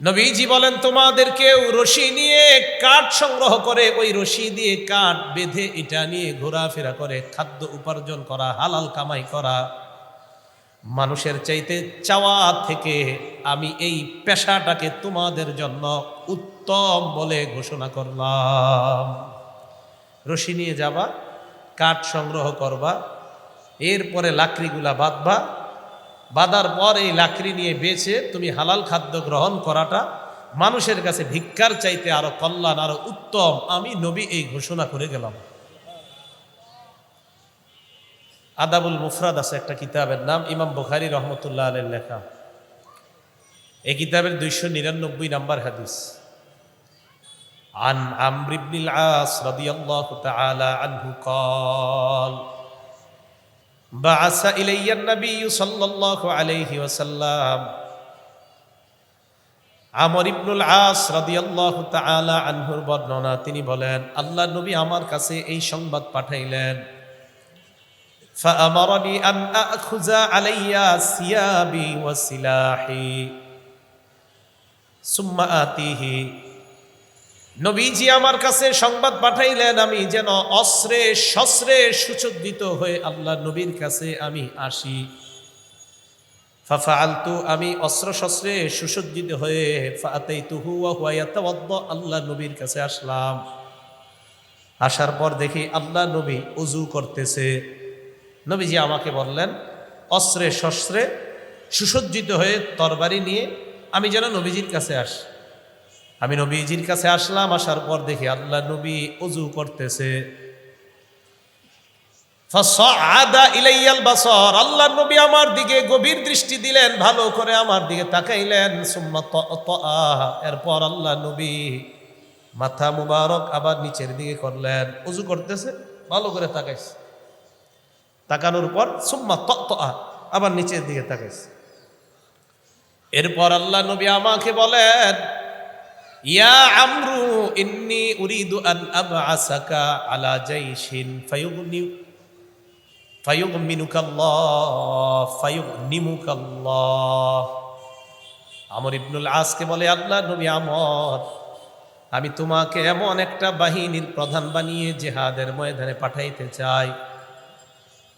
নবীজি বলেন তোমাদের কেউ রশি নিয়ে কাঠ সংগ্রহ করে, ওই রশি দিয়ে কাঠ বেঁধে এটা নিয়ে ঘোরাফেরা করে, খাদ্য উপার্জন করা, হালাল কামাই করা। মানুষের চাইতে চাওয়া থেকে আমি এই পেশাটাকে তোমাদের জন্য উত্তম বলে ঘোষণা করলাম। রশি নিয়ে যাবা, কাঠ সংগ্রহ করবা, এরপরে লাকড়িগুলা বাঁধবা বাঁধার পর এই লাকড়ি নিয়ে বেছে তুমি হালাল খাদ্য গ্রহণ করাটা মানুষের কাছে ভিক্ষার চাইতে আরো কল্যাণ আরো উত্তম আমি নবী এই ঘোষণা করে গেলাম আদাবুল মুফরাদ আছে একটা কিতাবের নাম ইমাম বুখারি রহমতুল্লাহ আলের লেখা এই কিতাবের দুইশো নিরানব্বই নাম্বার হাদিস عن عمرو بن العاص رضي الله تعالى عنه قال بعث إلي النبي صلى الله عليه وسلم আমর ইবনুল আস রাদিয়াল্লাহু তাআলা আনহুর বর্ণনা তিনি বলেন আল্লাহ নবী আমার কাছে এই সংবাদ পাঠাইলেন فأمرني أن أخذ علي ثيابي وسلاحي ثم آتيه নবীজি আমার কাছে সংবাদ পাঠাইলেন, আমি যেন অস্ত্রে শস্ত্রে সুসজ্জিত হয়ে আল্লাহ নবীর কাছে আমি আসি। ফাফা আলতু আমি অস্ত্র শস্ত্রে সুসজ্জিত হয়ে ফাতেই তুহু আল্লাহ নবীর কাছে আসলাম। আসার পর দেখি আল্লাহ নবী উজু করতেছে। নবীজি আমাকে বললেন, অস্ত্রে শস্ত্রে সুসজ্জিত হয়ে তরবারি নিয়ে আমি যেন নবীজির কাছে আসি। আমি নবীজির কাছে আসলাম, আসার পর দেখি আল্লাহ নবী অজু করতেছে। আল্লাহ নবী আমার দিকে গভীর দৃষ্টি দিলেন, ভালো করে আমার দিকে তাকাইলেন এরপর আল্লাহ নবী মাথা মুবারক আবার নিচের দিকে করলেন, অজু করতেছে, ভালো করে তাকাইছে। তাকানোর পর সুম্মা ত আবার নিচের দিকে তাকাইছে। এরপর আল্লাহ নবী আমাকে বলেন ইয়া আমরু ইন্নি উরিদু আন আবআসাকা আলা জাইশিন ফায়ুগনি ফায়ুগমিনুকাল্লাহ, ফায়ুগনিমুকাল্লাহ। আমর ইবনুল আসকে বলে, আল্লাহ নবী আমর, আমি তোমাকে এমন একটা বাহিনীর প্রধান বানিয়ে জেহাদের ময়দানে পাঠাইতে চাই।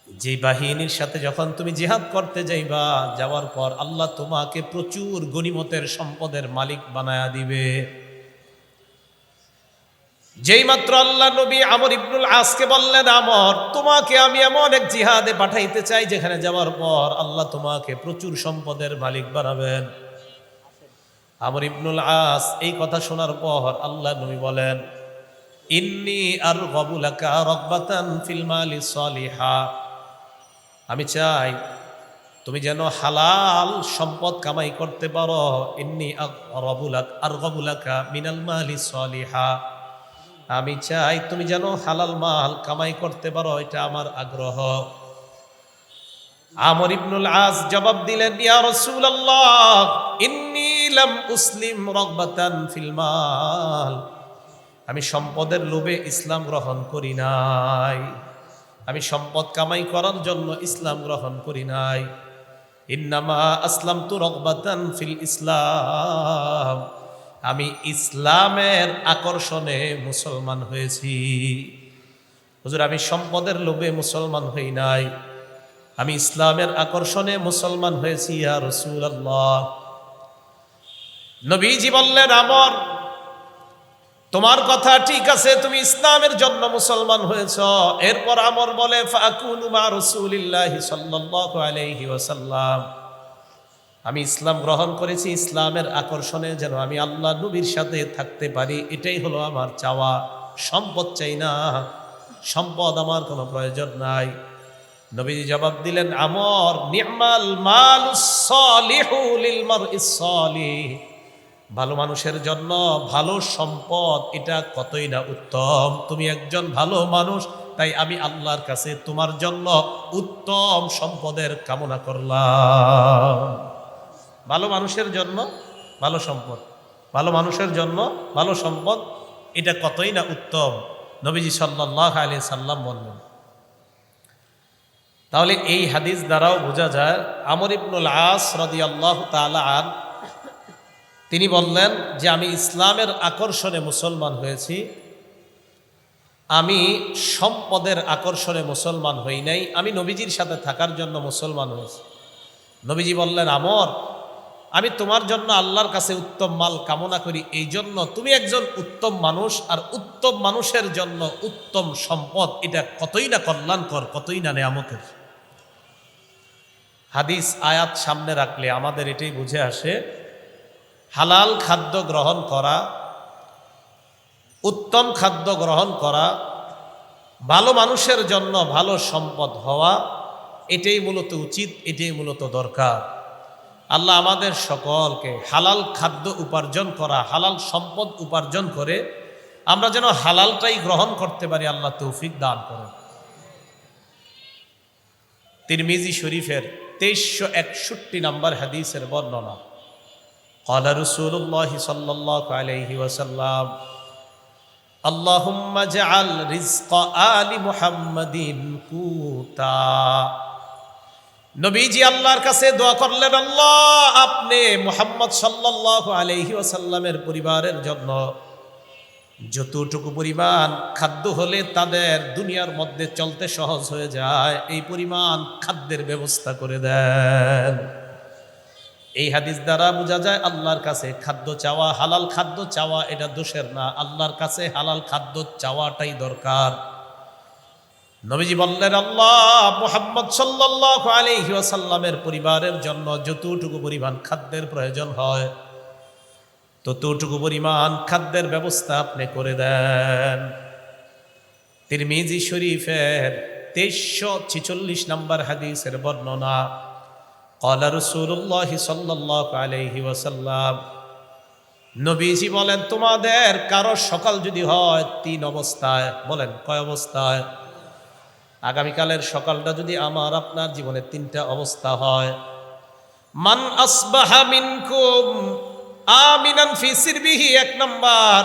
যে বাহিনীর সাথে যখন তুমি জিহাদ করতে যাইবা, যাওয়ার পর আল্লাহ তোমাকে প্রচুর গনিমতের সম্পদের মালিক বানায়া দিবে। যেই মাত্র আল্লাহ নবী আমর ইবনুল আসকে বললেন, আমর, তোমাকে আমি এমন এক জিহাদে পাঠাইতে চাই যেখানে যাওয়ার পর আল্লাহ তোমাকে প্রচুর সম্পদের মালিক বানাবেন। আমর ইবনুল আস এই কথা শোনার পর আল্লাহ নবী বলেন, ইন্নি আর গবুলাকা রব্বাতান ফিলমালি সলিহা। আমি চাই তুমি যেন হালাল সম্পদ কামাই করতে পারো। ইন্নি রবুলাক আর গবুলাকা মিনাল মালি সলিহা। আমি চাই তুমি যেন হালাল মাল কামাই করতে পারো, এটা আমার আগ্রহ। আমর ইবনুল আস জবাব দিলেন, ইয়া রাসূলুল্লাহ, ইন্নী লাম উসলিম রগবাতান ফিল মাল। আমি সম্পদের লোভে ইসলাম গ্রহণ করি নাই। আমি সম্পদ কামাই করার জন্য ইসলাম গ্রহণ করি নাই। ইন্নামা আসলাম তু রকবাতান ফিল ইসলাম। আমি ইসলামের আকর্ষণে মুসলমান হয়েছি। হুজুর, আমি সম্পদের লোভে মুসলমান হই নাই। আমি ইসলামের আকর্ষণে মুসলমান হয়েছি, ইয়া রসুল আল্লাহ নবীজি বললেন, আমর তোমার কথা ঠিক আছে, তুমি ইসলামের জন্য মুসলমান হয়েছ। এরপর আমর বলে আমি ইসলাম গ্রহণ করেছি, ইসলামের আকর্ষণে যেন আমি আল্লাহ নবীর সাথে থাকতে পারি, এটাই হলো আমার চাওয়া। সম্পদ চাই না, সম্পদ আমার কোনো প্রয়োজন নাই। নবীজি জবাব দিলেন, আমর, নি'মাল সালিহ। ভালো মানুষের জন্য ভালো সম্পদ, এটা কতই না উত্তম? তুমি একজন ভালো মানুষ, তাই আমি আল্লাহর কাছে তোমার জন্য উত্তম সম্পদের কামনা করলাম। ভালো মানুষের জন্য ভালো সম্পদ, ভালো মানুষের জন্য ভালো সম্পদ, এটা কতই না উত্তম? নবীজি সাল্লাহ আলী সাল্লাম বললেন। তাহলে এই হাদিস দ্বারাও বোঝা যায়, আমর ইবনুল আস রদি আল্লাহ তালা আন তিনি বললেন যে আমি ইসলামের আকর্ষণে মুসলমান হয়েছি। আমি সম্পদের আকর্ষণে মুসলমান হই নাই। আমি নবীজির সাথে থাকার জন্য মুসলমান হয়েছি। নবীজি বললেন, আমর, আমি তোমার জন্য আল্লাহর কাছে উত্তম মাল কামনা করি। এই জন্য তুমি একজন উত্তম মানুষ, আর উত্তম মানুষের জন্য উত্তম সম্পদ এটা কতই না কল্যাণকর, কতই না নেয়ামতের। হাদিস আয়াত সামনে রাখলে আমাদের এটাই বুঝে আসে হালাল খাদ্য গ্রহণ করা, উত্তম খাদ্য গ্রহণ করা, ভালো মানুষের জন্য ভালো সম্পদ হওয়া, এটাই মূলত উচিত, এটাই মূলত দরকার। আল্লাহ আমাদের সকলকে হালাল খাদ্য উপার্জন করা, হালাল সম্পদ উপার্জন করে আমরা যেন হালালটাই গ্রহণ করতে পারি, আল্লাহ তৌফিক দান করেন। তিরমিজি শরীফের তেইশশো একষট্টি নম্বর হাদিসের বর্ণনা। قال رسول الله صلى الله عليه وسلم اللهم اجعل رزق آل محمد قوتا নবীজি আল্লাহর কাছে দোয়া করলেন আল্লাহ আপনি মুহাম্মদ সাল্লাল্লাহু আলাইহি ওয়াসাল্লামের পরিবারের জন্য যতটুকু পরিমাণ খাদ্য হলে তাদের দুনিয়ার মধ্যে চলতে সহজ হয়ে যায় এই পরিমাণ খাদ্যের ব্যবস্থা করে দেন এই হাদিস দ্বারা বোঝা যায় আল্লাহর কাছে খাদ্য চাওয়া হালাল খাদ্য চাওয়া এটা দোষের না। আল্লাহর কাছে হালাল খাদ্য চাওয়াটাই দরকার। নবীজি বললেন, আল্লাহ মোহাম্মদ সাল্লাহ ওয়াসাল্লামের পরিবারের জন্য যতটুকু পরিমাণ খাদ্যের প্রয়োজন হয়, ততটুকু পরিমাণ খাদ্যের ব্যবস্থা আপনি করে দেন। তিরমিজি শরীফের তেইশশো ছিচল্লিশ নম্বর হাদিসের বর্ণনা কলা রসুল্লাহ সাল্লাহ আলহি ওসাল্লাম নবীজি বলেন, তোমাদের কারও সকাল যদি হয় তিন অবস্থায়। বলেন, কয় অবস্থায়? আগামীকালের সকালটা যদি আমার আপনার জীবনে তিনটা অবস্থা হয়। মান আসবাহা ফি এক নাম্বার,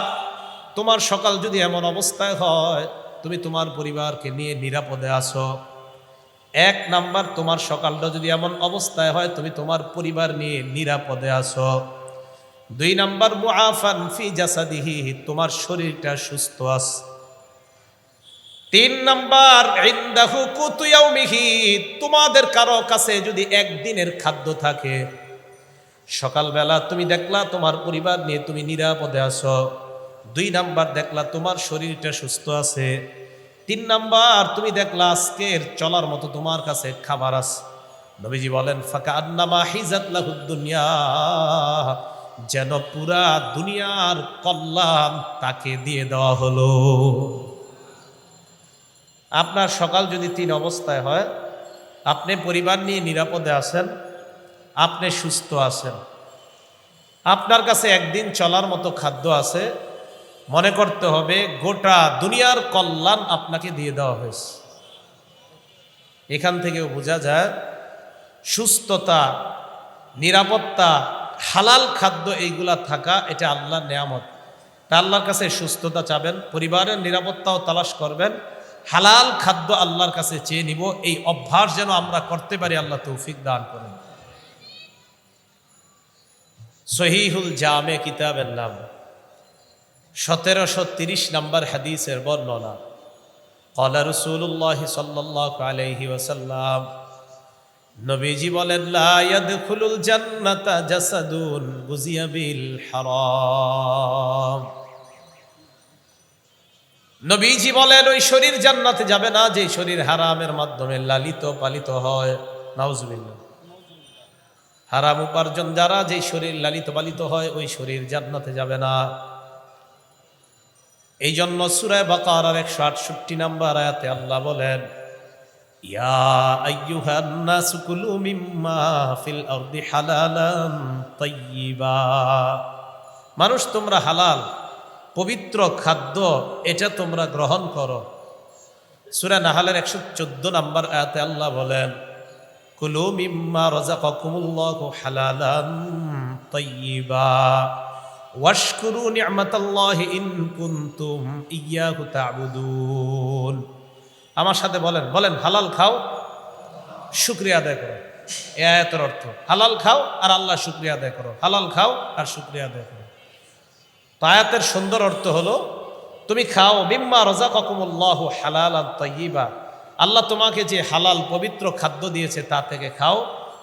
তোমার সকাল যদি এমন অবস্থায় হয়, তুমি তোমার পরিবারকে নিয়ে নিরাপদে আসো এক নাম্বার, তোমার সকালটা যদি এমন অবস্থায় হয়, তুমি তোমার পরিবার নিয়ে নিরাপদে আসো দুই নাম্বার, মুআফান ফি জাসাদিহি, তোমার শরীরটা সুস্থ আছে। তিন নাম্বার, ইন্দাহু কুতুয়াউমিহি তোমাদের কারও কাছে যদি একদিনের খাদ্য থাকে, সকালবেলা তুমি দেখলা তোমার পরিবার নিয়ে তুমি নিরাপদে আসো দুই নাম্বার, দেখলা তোমার শরীরটা সুস্থ আছে। তিন নাম্বার, তুমি দেখলা আজকের চলার মতো তোমার কাছে খাবার আছে। নবীজি বলেন ফাঁকা আন্নামা হিজাত দুনিয়া যেন পুরা দুনিয়ার কল্যাণ তাকে দিয়ে দেওয়া হলো। আপনার সকাল যদি তিন অবস্থায় হয়, আপনি পরিবার নিয়ে নিরাপদে আছেন, আপনি সুস্থ আছেন, আপনার কাছে একদিন চলার মতো খাদ্য আছে মনে করতে হবে গোটা দুনিয়ার কল্যাণ আপনাকে দিয়ে দেওয়া হয়েছে। এখান থেকেও বোঝা যায়, সুস্থতা, নিরাপত্তা, হালাল খাদ্য এইগুলা থাকা, এটা আল্লাহর নেয়ামত। তা আল্লাহর কাছে সুস্থতা চাবেন, পরিবারের নিরাপত্তাও তালাশ করবেন, হালাল খাদ্য আল্লাহর কাছে চেয়ে নিব, এই অভ্যাস যেন আমরা করতে পারি, আল্লাহ তৌফিক দান করেন। সহিহুল জামে কিতাবের নাম। সতেরোশো তিরিশ নম্বর হাদিসের বর্ণনা। কলা রসুল্লাহ সাল্লাহ আলহি ওসাল্লাম নবীজি বলেন জান্নাতা জাসাদুন হারাম। নবীজি বলেন, ওই শরীর জান্নাতে যাবে না যে শরীর হারামের মাধ্যমে লালিত পালিত হয়। নাউজুবিল্লাহ। হারাম উপার্জন যারা, যে শরীর লালিত পালিত হয়, ওই শরীর জান্নাতে যাবে না। এই জন্য সুরায় বাকার একশো আটষট্টি নাম্বার আয়াতে আল্লাহ বলেন মানুষ, তোমরা হালাল, পবিত্র খাদ্য, এটা তোমরা গ্রহণ করো। সূরা নাহালের একশো চোদ্দ নাম্বার আয়াতে আল্লাহ বলেন, কুলু মিম্মা রাযাকাকুমুল্লাহু হালালান তাইয়্যিবা ওয়াশকুরু নি'মাতাল্লাহি ইন কুনতুম ইয়্যাহু তা'বুদুন আমার সাথে বলেন বলেন, হালাল খাও, শুক্রিয়া আদায় করো। এ আয়াতের অর্থ, হালাল খাও আর আল্লাহ শুক্রিয়া আদায় করো। হালাল খাও আর শুক্রিয়া আদায় করো। তো আয়াতের সুন্দর অর্থ হলো, তুমি খাও বিম্মা রজা ককুমুল্লাহ হালাল আর তৈবা আল্লাহ তোমাকে যে হালাল পবিত্র খাদ্য দিয়েছে তা থেকে খাও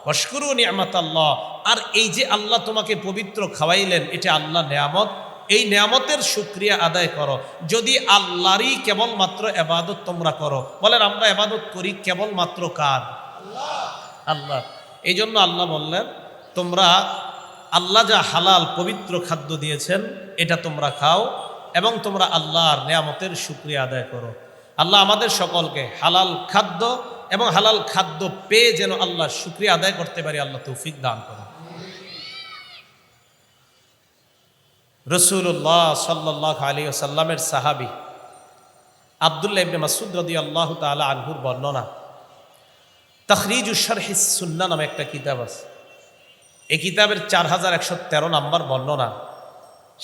অস্করু নিয়ামত আল্লাহ আর এই যে আল্লাহ তোমাকে পবিত্র খাওয়াইলেন এটা আল্লাহ নেয়ামত। এই নেয়ামতের শুক্রিয়া আদায় করো। যদি আল্লাহরই কেবলমাত্র এবাদত তোমরা করো। বলেন আমরা এবাদত করি কেবলমাত্র কার? আল্লাহ। এই জন্য আল্লাহ বললেন তোমরা আল্লাহ যা হালাল পবিত্র খাদ্য দিয়েছেন এটা তোমরা খাও এবং তোমরা আল্লাহর নেয়ামতের শুক্রিয়া আদায় করো। আল্লাহ আমাদের সকলকে হালাল খাদ্য এবং হালাল খাদ্য পেয়ে যেন আল্লাহ শুক্রিয়া আদায় করতে পারি, আল্লাহ তৌফিক দান করো রসুল্লাহ সাল্লাহ আলী সাল্লামের সাহাবি আবদুল্লাহ ইবনে মাসুদ রদি আল্লাহ তালা আনহুর বর্ণনা, তখরিজ উশারহিস সুন্না নামে একটা কিতাব আছে। এই কিতাবের চার হাজার একশো তেরো নম্বর বর্ণনা,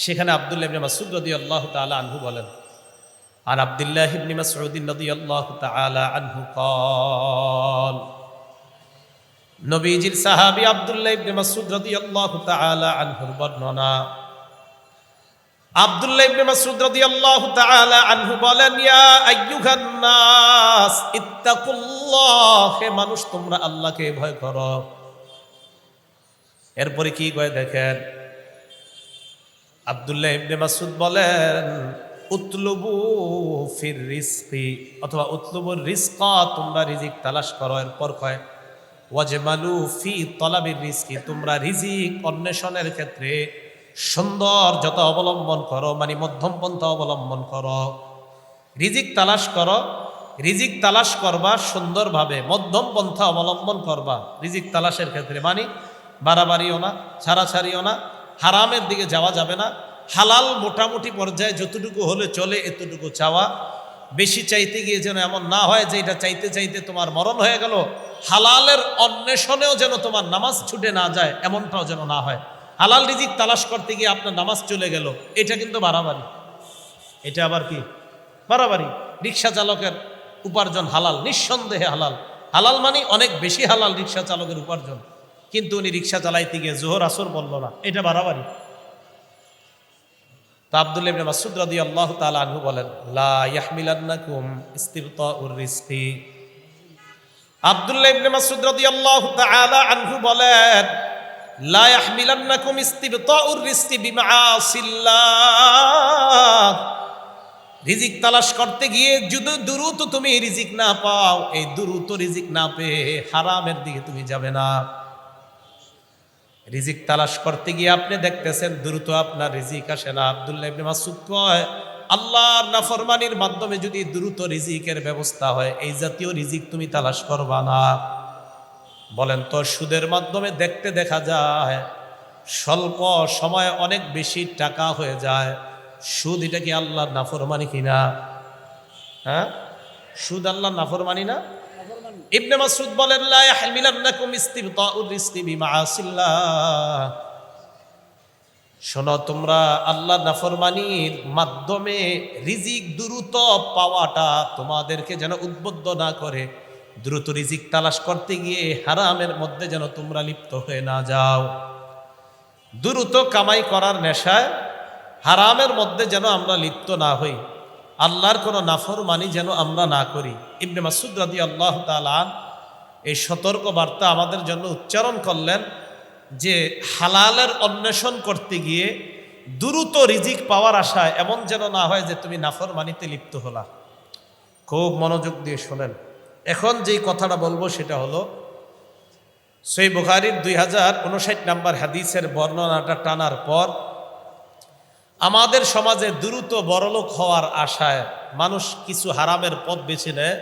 সেখানে আবদুল্লাহ ইবনে মাসুদ রদি আল্লাহ তালা আনহু বলেন আর আবদুল্লাহ ইবনে মাসউদ্দিন রদি আল্লাহ তালা আনহু কল নবীজির সাহাবি আবদুল্লাহ ইবনে মাসুদ রদি আল্লাহ তালা আনহুর বর্ণনা। আব্দুল্লাহ ইবনে মাসউদ রাদিয়াল্লাহু তাআলা আনহু বলেন, ইয়া আইয়ুহান নাস, ইত্তাকুল্লাহ হে মানুষ তোমরা আল্লাহকে ভয় করো। এরপরে কি কয় দেখেন? আব্দুল্লাহ ইবনে মাসউদ বলেন উতলুবু ফির রিজকি, অথবা উতলুবুর রিজকা, তোমরা রিজিক তালাশ করো, এরপর কয়, ওয়াজমালু ফি তলাবির রিজকি, তোমরা রিজিক অন্বেষণের ক্ষেত্রে সৌন্দর্যতা অবলম্বন করো মানে মধ্যম পন্থা অবলম্বন করো। রিজিক তালাশ করো, রিজিক তালাশ করবা সুন্দরভাবে, মধ্যম পন্থা অবলম্বন করবা, রিজিক তালাশের ক্ষেত্রে মানে বাড়াবাড়িও না, ছাড়াছাড়িও না, হারামের দিকে যাওয়া যাবে না হালাল মোটামুটি পর্যায়ে যতটুকু হলে চলে, এতটুকু চাওয়া। বেশি চাইতে গিয়ে যেন এমন না হয় যে এটা চাইতে চাইতে তোমার মরণ হয়ে গেল, হালালের অন্বেষণেও যেন তোমার নামাজ ছুটে না যায়, এমনটাও যেন না হয়। হালাল রিজিক তালাশ করতে গিয়ে আপনার নামাজ চলে গেল, এটা কিন্তু বাড়াবাড়ি। এটা আবার কি? বাড়াবাড়ি। রিক্সা চালকের উপার্জন হালাল, নিঃসন্দেহে হালাল। হালাল মানে অনেক বেশি হালাল রিক্সা চালকের উপার্জন। কিন্তু উনি রিক্সা চালাইতে গিয়ে জোহর আসর বলল না, এটা বাড়াবাড়ি। তা আব্দুল ইবনে মাসুদ রাদিয়াল্লাহু তাআলা আনহু বলেন, লা ইয়াহমিলান্নাকুম ইস্তিবতাউর রিজকি আব্দুল্লাহ ইবনে মাসুদ রাদিয়াল্লাহু তাআলা আনহু বলেন, লা ইয়াহমিলান্নাকুম ইস্তিবতাউর রিজকি বিমাআসিল্লাহ রিজিক তালাশ করতে গিয়ে যদি দ্রুত তুমি রিজিক না পাও, এই দ্রুত রিজিক না পেয়ে হারামের দিকে তুমি যাবে না। রিজিক তালাশ করতে গিয়ে আপনি দেখতেছেন দ্রুত আপনার রিজিক আসে না। আবদুল্লাহ ইবনে মাসুদ কয়, আল্লাহর নাফরমানির মাধ্যমে যদি দ্রুত রিজিকের ব্যবস্থা হয়, এই জাতীয় রিজিক তুমি তালাশ করবা না। বলেন তো, সুদের মাধ্যমে দেখতে দেখা যায়, স্বল্প সময়ে অনেক বেশি টাকা হয়ে যায়। সুদ এটা কি আল্লাহর নাফরমানি কিনা? হ্যাঁ? সুদ আল্লাহর নাফরমানি না? ইবনে মাসুদ বলেন, লা ইয়াহমিলান্নাকুম ইস্তিবতাউর রিজকি বিমাআসিল্লাহ। শোনো, তোমরা আল্লাহ নাফরমানির মাধ্যমে রিজিক দ্রুত পাওয়াটা তোমাদেরকে যেন উদ্বুদ্ধ না করে। দ্রুত রিজিক তালাশ করতে গিয়ে হারামের মধ্যে যেন তোমরা লিপ্ত হয়ে না যাও। দ্রুত কামাই করার নেশায় হারামের মধ্যে যেন আমরা লিপ্ত না হই। আল্লাহর কোনো নাফরমানি যেন আমরা না করি। ইবনে মাসুদ রাদি আল্লাহ তালান এই সতর্ক বার্তা আমাদের জন্য উচ্চারণ করলেন যে, হালালের অন্বেষণ করতে গিয়ে দ্রুত রিজিক পাওয়ার আশায় এমন যেন না হয় যে, তুমি নাফরমানিতে লিপ্ত হলা। খুব মনোযোগ দিয়ে শোনেন। এখন যেই কথাটা বলব সেটা হলো, সেই বুখারির দুই হাজার উনষাট নাম্বার হাদিসের বর্ণনাটা টানার পর আমাদের সমাজে দ্রুত বড়লোক হওয়ার আশায় মানুষ কিছু হারামের পথ বেছে নেয়।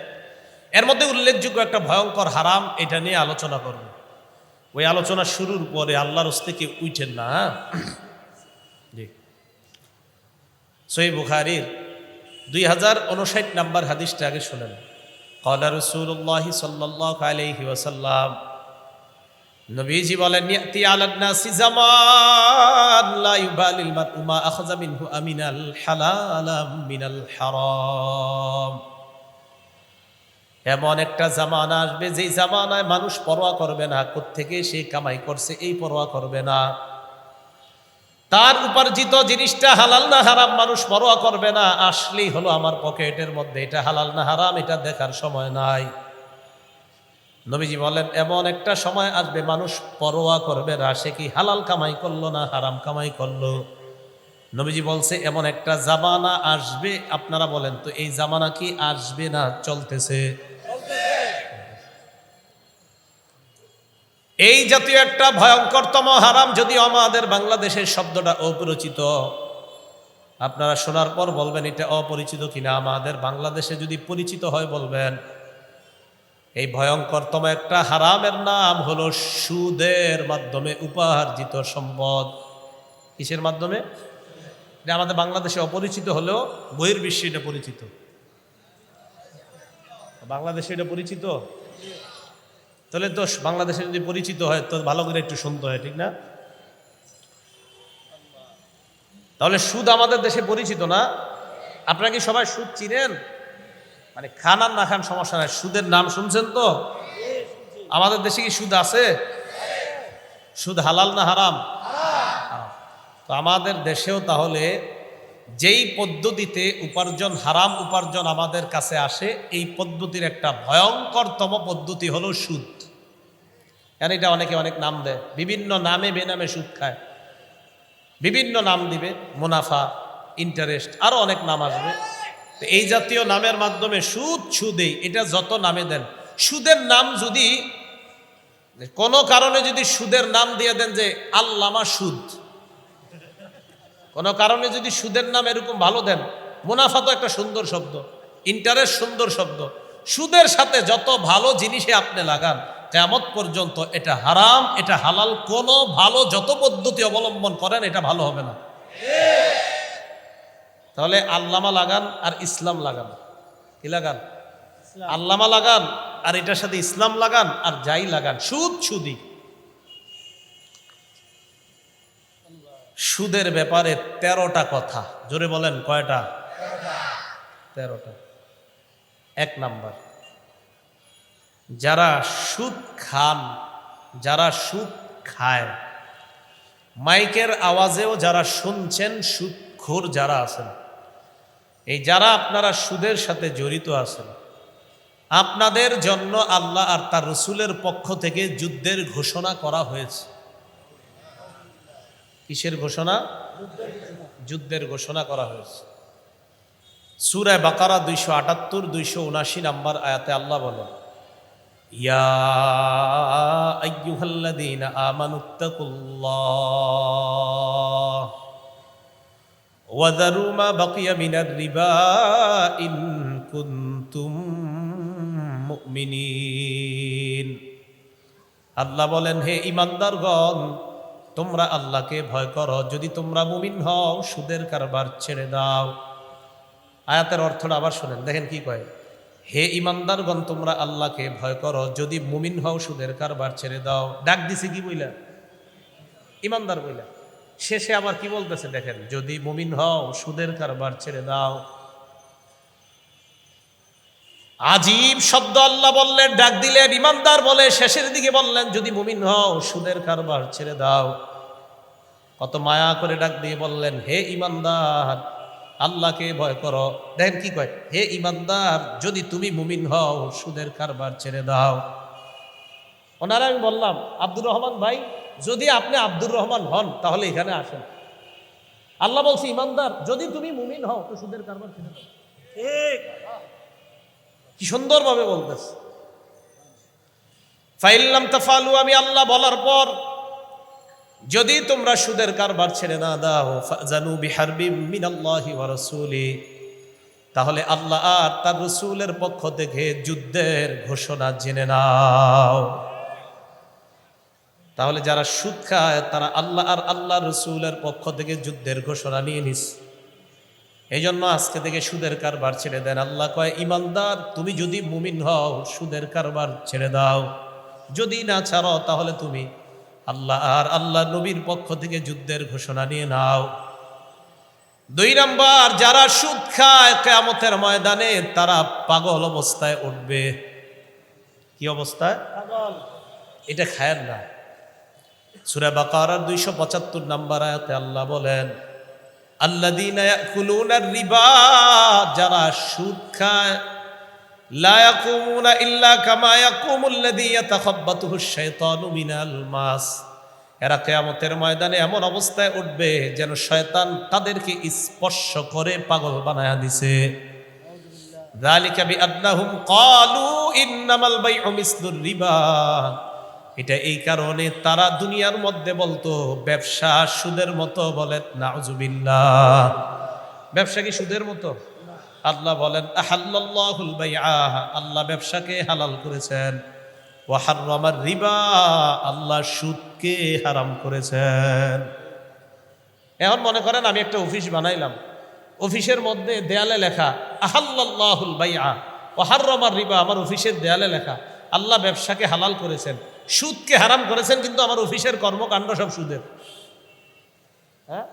এর মধ্যে উল্লেখযোগ্য একটা ভয়ঙ্কর হারাম এটা নিয়ে আলোচনা করব। ওই আলোচনা শুরুর পরে আল্লাহর থেকে উঠেন না হ্যাঁ? সই বুখারির দুই হাজার উনষাট নাম্বার হাদিসটা আগে শোনেন। কলা রসুল্লাহ সাল্লাহ আলহি ওসাল্লাম নবীজি বলেন, ইয়াতি আলান নাসি জামান, লা ইউবালিল মারউ মা মিনহু আমিনাল হালাল মিনাল হারাম। এমন একটা জামানা আসবে, যেই জামানায় মানুষ পরোয়া করবে না থেকে সে কামাই করছে, এই পরোয়া করবে না। তার উপার্জিত জিনিসটা হালাল না হারাম মানুষ পরোয়া করবে না, আসলেই হলো আমার পকেটের মধ্যে, এটা হালাল না হারাম, এটা দেখার সময় নাই। নবীজি বলেন এমন একটা সময় আসবে মানুষ পরোয়া করবে না, সে কি হালাল কামাই করল না হারাম কামাই করল? নবীজি বলছে, এমন একটা জামানা আসবে, আপনারা বলেন, তো এই জামানা কি আসবে না চলতেছে? এই জাতীয় একটা ভয়ঙ্করতম হারাম যদি আমাদের বাংলাদেশের শব্দটা অপরিচিত, আপনারা শোনার পর বলবেন এটা অপরিচিত কিনা? আমাদের বাংলাদেশে যদি পরিচিত হয় বলবেন এই ভয়ঙ্করতম একটা হারামের নাম হলো সুদের মাধ্যমে উপার্জিত সম্পদ। কিসের মাধ্যমে? আমাদের বাংলাদেশে অপরিচিত হলেও বহির্বিশ্বে এটা পরিচিত। বাংলাদেশে এটা পরিচিত? তাহলে তো বাংলাদেশে যদি পরিচিত হয়, তো ভালো করে একটু শুনতে হয়, ঠিক না? তাহলে সুদ আমাদের দেশে পরিচিত না? আপনারা কি সবাই সুদ চিনেন? মানে খান আর না খান সমস্যা নাই। সুদের নাম শুনছেন তো? আমাদের দেশে কি সুদ আছে? সুদ হালাল না হারাম? তো আমাদের দেশেও তাহলে যেই পদ্ধতিতে উপার্জন, হারাম উপার্জন আমাদের কাছে আসে, এই পদ্ধতির একটা ভয়ঙ্করতম পদ্ধতি হলো সুদ। কেন এটা অনেকে অনেক নাম দেয়? বিভিন্ন নামে বেনামে সুদ খায়। বিভিন্ন নাম দিবে, মুনাফা ইন্টারেস্ট আরও অনেক নাম আসবে। তো এই জাতীয় নামের মাধ্যমে সুদ সুদে, এটা যত নামে দেন। সুদের নাম যদি কোনো কারণে যদি সুদের নাম দিয়ে দেন যে আল্লামা সুদ, কোনো কারণে যদি সুদের নাম এরকম ভালো দেন, মুনাফা তো একটা সুন্দর শব্দ ইন্টারেস্ট সুন্দর শব্দ। সুদের সাথে যত ভালো জিনিসে আপনি লাগান কেমত পর্যন্ত এটা হারাম, এটা হালাল, কোনো ভালো যত পদ্ধতি অবলম্বন করেন, এটা ভালো হবে না। তাহলে আল্লামা লাগান আর ইসলাম লাগান। কি লাগান? আল্লামা লাগান আর এটার সাথে ইসলাম লাগান আর যাই লাগান, সুদ সুদি। সুদের ব্যাপারে তেরোটা কথা, জোরে বলেন কয়টা? তেরোটা। এক নাম্বার, যারা সুদ খান, যারা সুদ খায়, মাইকের আওয়াজেও যারা শুনছেন, সুদখোর যারা আছেন এই যারা আপনারা সুদের সাথে জড়িত আছেন, আপনাদের জন্য আল্লাহ আর তার রসুলের পক্ষ থেকে যুদ্ধের ঘোষণা করা হয়েছে। কিসের ঘোষণা? যুদ্ধের ঘোষণা করা হয়েছে। সুরায় বাকারা দুইশো আটাত্তর, দুইশো উনাশি নাম্বার আয়াতে আল্লাহ বলেন, ইয়া আমানুত্তাকুল্লাহ মিনার রিবা আল্লাহ বলেন, হে ইমানদারগণ, তোমরা আল্লাহকে ভয় করো। যদি তোমরা মুমিন হও, সুদের কারবার ছেড়ে দাও। আয়াতের অর্থটা আবার শোনেন, দেখেন কি কয়? হে ইমানদারগণ, তোমরা আল্লাহকে ভয় করো। যদি মুমিন হও, সুদের কারবার ছেড়ে দাও। ডাক দিছে কি বইলা? ইমানদার বইলা। শেষে আবার কি বলতেছে দেখেন, যদি মুমিন হও, সুদের কারবার ছেড়ে দাও। আজীব শব্দ আল্লাহ বললেন, ডাক দিলেন, ইমানদার বলে শেষের দিকে বললেন, যদি মুমিন হও, সুদের কারবার ছেড়ে দাও। কত মায়া করে ডাক দিয়ে বললেন, হে ইমানদার, আল্লাহকে ভয় করো। দেখেন কি কয়, হে ইমানদার, যদি তুমি মুমিন হও, সুদের কারবার ছেড়ে দাও। ওনারা আমি বললাম, আব্দুর রহমান ভাই যদি আপনি আব্দুর রহমান হন তাহলে এখানে আসেন। আল্লাহ বলছে ইমানদার যদি তুমি মুমিন হও তো সুদের কারবার ঠিক। কি সুন্দরভাবে বলতেছে। ফাইল্লাম তাফালু আমি আল্লাহ বলার পর যদি তোমরা সুদের কারবার ছেড়ে না দাও জানু বিহারবি মিনাল্লাহি ওয়া রাসূলি তাহলে আল্লাহ আর তার রসুলের পক্ষ থেকে যুদ্ধের ঘোষণা জেনে নাও। তাহলে যারা সুদ খায় তারা আল্লাহ আর আল্লাহ রসুলের পক্ষ থেকে যুদ্ধের ঘোষণা নিয়ে নিস। এই জন্য আজকে থেকে সুদের কারবার ছেড়ে দেন। আল্লাহ কয় ইমানদার তুমি যদি মুমিন হও সুদের কারবার ছেড়ে দাও। যদি না ছাড়ো তাহলে তুমি আল্লাহ আর আল্লাহ নবীর পক্ষ থেকে যুদ্ধের ঘোষণা নিয়ে নাও। দুই নাম্বার যারা সুদ খায় কেয়ামতের ময়দানে তারা পাগল অবস্থায় উঠবে। কি অবস্থায়? এটা খায়ের না। সুরা বাকারার দুইশো পঁচাত্তর নাম্বার আয়াতে আল্লাহ বলেন আল্লাদিনা ইয়াকুলুনা রিবা যারা সুদ খায় লা ইয়াকুমুনা ইল্লা কামা ইয়াকুমুল্লাযী ইয়াতাখাব্বাতুহু আশ-শাইতানু মিনাল মাস এরা কেয়ামতের ময়দানে এমন অবস্থায় উঠবে যেন শয়তান তাদেরকে স্পর্শ করে পাগল বানায়া দিছে ذلك بأنهم قالوا إنما البيع مثل الربا এটা এই কারণে তারা দুনিয়ার মধ্যে বলতো, ব্যবসা সুদের মতো বলে নাউজুবিল্লাহ। ব্যবসা কি সুদের মতো? আল্লাহ বলেন আহাল্লাহুল আল্লাহ ব্যবসাকে হালাল করেছেন। ওয়া হাররামার রিবা, আল্লাহ সুদকে হারাম করেছেন। এখন মনে করেন, আমি একটা অফিস বানাইলাম। অফিসের মধ্যে দেয়ালে লেখা আহাল্লাহুল বাইআ, ওয়া হাররামার রিবা, আমার অফিসের দেয়ালে লেখা, আল্লাহ ব্যবসাকে হালাল করেছেন। সুদকে হারাম করেছেন কিন্তু আমার অফিসের কর্মকাণ্ড সব সুদের। হ্যাঁ?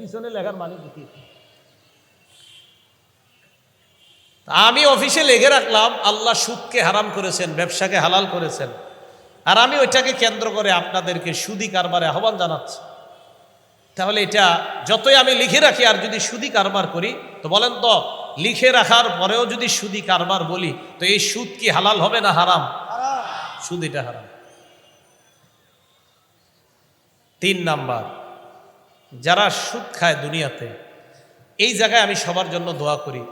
পিছনে লেখার মানে কি? আমি অফিসে লেগে রাখলাম, আল্লাহ সুদকে হারাম করেছেন, ব্যবসাকে হালাল করেছেন। আর আমি ওইটাকে কেন্দ্র করে আপনাদেরকে সুদি কারবারে আহ্বান জানাচ্ছি। তাহলে এটা যতই আমি লিখে রাখি, আর যদি সুদি কারবার করি, তো বলেন তো, লিখে রাখার পরেও যদি সুদি কারবার বলি, তো এই সুদ কি হালাল হবে না হারাম? সুদ এটা হারাম। তিন নাম্বার, যারা সুদ খায় দুনিয়াতে, এই জায়গায় আমি সবার জন্য দোয়া করি,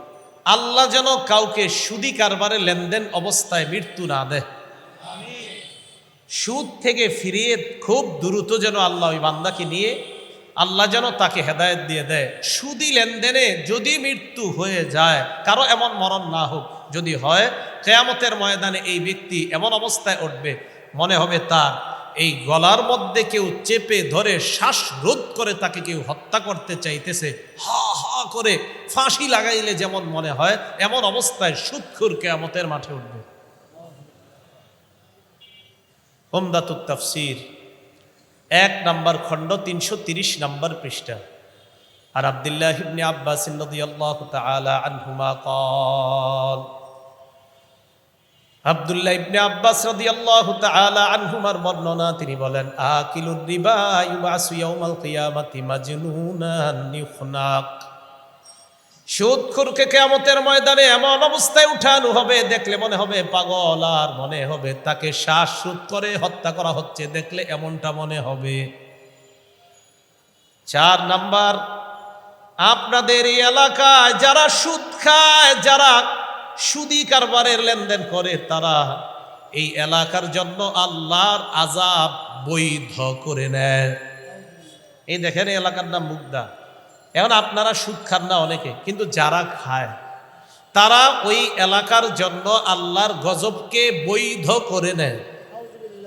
আল্লাহ যেন কাউকে সুদি কারবারে লেনদেন অবস্থায় মৃত্যু না দেয়। সুদ থেকে ফিরিয়ে খুব দ্রুত যেন আল্লাহ ওই বান্দাকে নিয়ে আল্লাহ যেন তাকে হেদায়েত দিয়ে দেয়। সুদি লেনদেনে যদি মৃত্যু হয়ে যায়, কারও এমন মরণ না হোক, যদি হয়, কেয়ামতের ময়দানে এই ব্যক্তি এমন অবস্থায় উঠবে, মনে হবে তার এই গলার মধ্যে কেউ চেপে ধরে শ্বাস রোধ করে তাকে কেউ হত্যা করতে চাইতেছে। হা হা করে ফাঁসি লাগাইলে যেমন মনে হয়, এমন অবস্থায় সুৎখুর কেয়ামতের মাঠে উঠবে। হোমদাতুত তাফসির। এক নম্বর খণ্ড তিনশো তিরিশ নম্বর পৃষ্ঠা। আর আবদুল্লাহ ইবনে আব্বাস আনহুমা কল আব্দুল্লাহ ইবনে আব্বাস রদি আল্লাহ তালা আনহুমার বর্ণনা, তিনি বলেন, আকিলুর রিবা ইউবাসু ইয়াউমাল কিয়ামাতি মাজনুনান নিখনাক। সুদখোরকে কেয়ামতের ময়দানে এমন অবস্থায় উঠানো হবে, দেখলে মনে হবে পাগল আর মনে হবে তাকে শ্বাসরোধ করে হত্যা করা হচ্ছে, দেখলে এমনটা মনে হবে। চার নাম্বার, আপনাদের এই এলাকায় যারা সুদ খায়, যারা সুদি কারবারের লেনদেন করে, তারা এই এলাকার জন্য আল্লাহর আজাব বৈধ করে নেয়। এই দেখেন এলাকার নাম মুগদা। এখন আপনারা সুদ খান না অনেকে, কিন্তু যারা খায়, তারা ওই এলাকার জন্য আল্লাহর গজবকে বৈধ করে নেয়।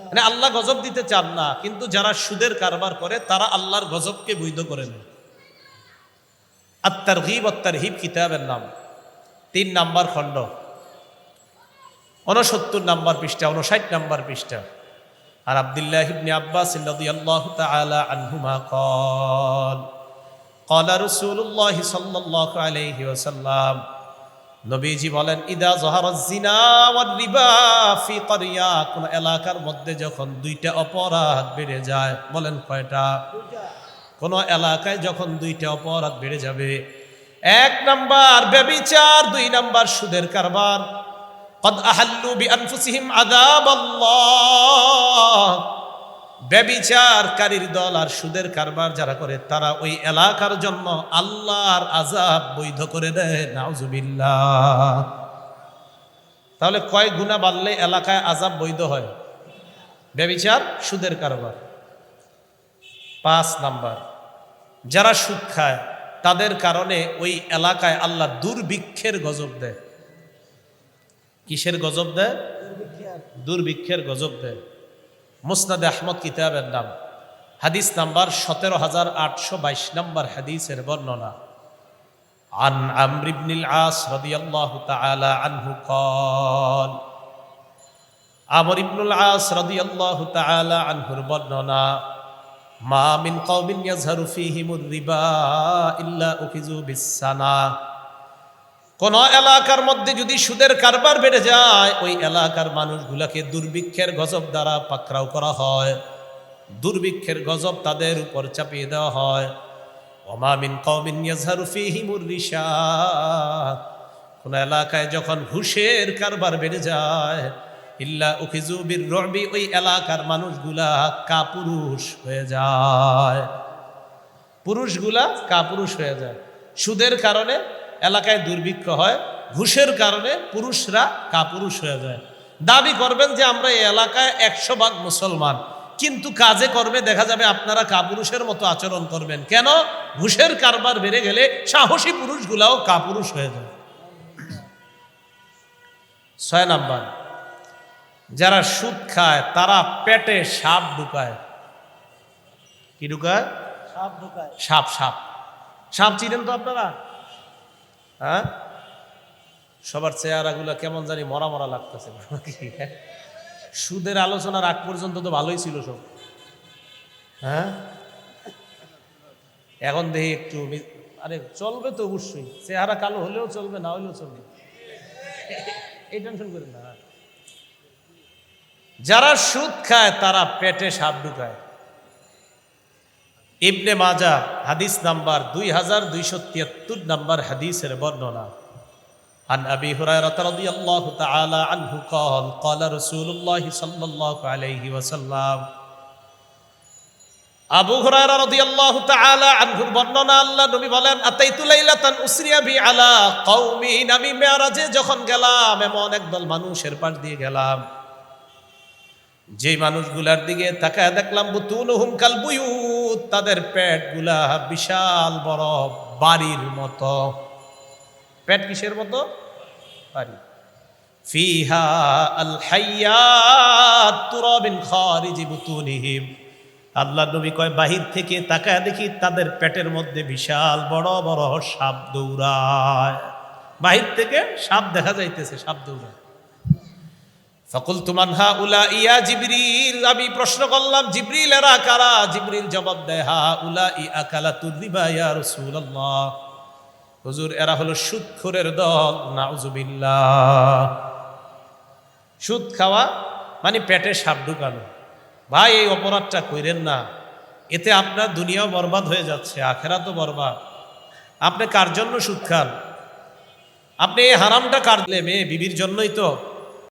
মানে আল্লাহ গজব দিতে চান না, কিন্তু যারা সুদের কারবার করে, তারা আল্লাহর গজবকে বৈধ করে নেয়। আত্মার হিব আত্মার হিব কিতাবের নাম। তিন নাম্বার খণ্ড। উনসত্তর নাম্বার পৃষ্ঠা উনষাট নাম্বার পৃষ্ঠা। আর আবদুল্লাহ ইবনে আব্বাস আল্লাহ তাআলা আনহুমা কল। قال رسول الله صلى الله عليه وسلم নবীজি বলেন ইদা জহারাজ জিনা ওয়ার রিবা ফি ক্বরিয়া কোন এলাকার মধ্যে যখন দুইটা অপরাধ বেড়ে যায় বলেন কয়টা কোন এলাকায় যখন দুইটা অপরাধ বেড়ে যাবে এক নাম্বার ব্যবিচার দুই নাম্বার সুদের কারবার قد أحلوا بأنفسهم عذاب الله ব্যবিচারকারীর দল আর সুদের কারবার যারা করে, তারা ওই এলাকার জন্য আল্লাহর আজাব বৈধ করে দেয়। নাউজুবিল্লাহ। তাহলে কয় গুণা বাড়লে এলাকায় আজাব বৈধ হয়? ব্যবিচার, সুদের কারবার। পাঁচ নাম্বার, যারা সুদ খায়, তাদের কারণে ওই এলাকায় আল্লাহ দুর্ভিক্ষের গজব দেয়। কিসের গজব দেয়? দুর্ভিক্ষের গজব দেয়। মুসনাদে আহমদ কিতাবের নাম হাদিস নাম্বার সতেরো হাজার আটশো বাইশ নম্বর হাদিসের বর্ণনা عن عمرو بن العاص رضي الله تعالى عنه قال আমর ইবনুল আস রাদিয়াল্লাহু তাআলা আনহুর বর্ণনা মা মিন কওমিন ইয়াজহারু ফীহিমুর রিবা ইল্লা উখিযু বিসানা কোন এলাকার মধ্যে যদি সুদের কারবার বেড়ে যায়, ওই এলাকার মানুষগুলাকে দুর্ভিক্ষের গজব দ্বারা পাকড়াও করা হয়। দুর্ভিক্ষের গজব তাদের উপর চাপিয়ে দেওয়া হয়। ওমামিন কমিন কোন এলাকায় যখন ঘুষের কারবার বেড়ে যায়, ইল্লা উখিজু বির রবি, ওই এলাকার মানুষগুলা কাপুরুষ হয়ে যায়। পুরুষগুলা কাপুরুষ হয়ে যায়। সুদের কারণে এলাকায় দুর্ভিক্ষ হয় ঘুষের কারণে পুরুষরা কাপুরুষ হয়ে যায়। দাবি করবেন যে আমরা এই এলাকায় একশো ভাগ মুসলমান কিন্তু কাজে কর্মে দেখা যাবে আপনারা কাপুরুষের মতো আচরণ করবেন। কেন? ঘুষের কারবার বেড়ে গেলে সাহসী পুরুষগুলাও কাপুরুষ হয়ে যায়। ছয় নাম্বার যারা সুদ খায় তারা পেটে সাপ ঢুকায়। কি ঢুকায়? সাপ ঢুকায়। সাপ সাপ। সাপ চিনেন তো আপনারা? হ্যাঁ? সবার চেহারাগুলো কেমন জানি মরা মরা লাগতেছে। সুদের আলোচনার আগ পর্যন্ত তো ভালোই ছিল সব। হ্যাঁ? এখন দেখি একটু আরে চলবে তো অবশ্যই। চেহারা কালো হলেও চলবে, না হলেও চলবে। এই টেনশন করেন না। যারা সুদ খায়, তারা পেটে সাপ ঢুকায়। ইবনে মাজা হাদিস নাম্বার দুই হাজার দুইশো তিয়াত্তর নাম্বার হাদিসের বর্ণনা عن أبي هريرة رضي الله تعالى عنه قال قال رسول الله صلى الله عليه وسلم আবু হুরায়রা রাদিয়াল্লাহু তাআলা আনহুর বর্ণনা আল্লাহ নবী বলেন আতাইতু লাইলাতান উসরিয়া বি আলা কওমিন আমি মেরাজে যখন গেলাম এমন একদল মানুষের পাশ দিয়ে গেলাম যে মানুষগুলার দিকে তাকায় দেখলাম বুতুনহুম কাল বুয়ুত, তাদের পেটগুলা বিশাল বড় বাড়ির মতো। পেট কিসের মতো? বাড়ি। ফিহা আল হাইয়াত তুরাবিন খারিজি বুতুনিহিম। আল্লাহ নবী কয়, বাহির থেকে তাকায় দেখি তাদের পেটের মধ্যে বিশাল বড় বড় সাপ দৌড়ায়। বাহির থেকে সাপ দেখা যাইতেছে, সাপ দৌড়ায়। ফকুল তুমান হা উলা ইয়া জিবরিল। আমি প্রশ্ন করলাম, জিবরিল, এরা কারা? জিবরিল জবাব দেয়, হা উলা ই আকালা তুরিবা ইয়া রাসূলুল্লাহ। হুজুর, এরা হলো সুদখোরের দল, নাউজুবিল্লাহ। সুদ খাওয়া মানে পেটে সাপ ঢুকানো। ভাই, এই অপরাধটা কইরেন না। এতে আপনার দুনিয়াও বরবাদ হয়ে যাচ্ছে আখেরা তো বরবাদ। আপনি কার জন্য সুদ খান? আপনি এই হারামটা কার দিলে মেয়ে, বিবির জন্যই তো।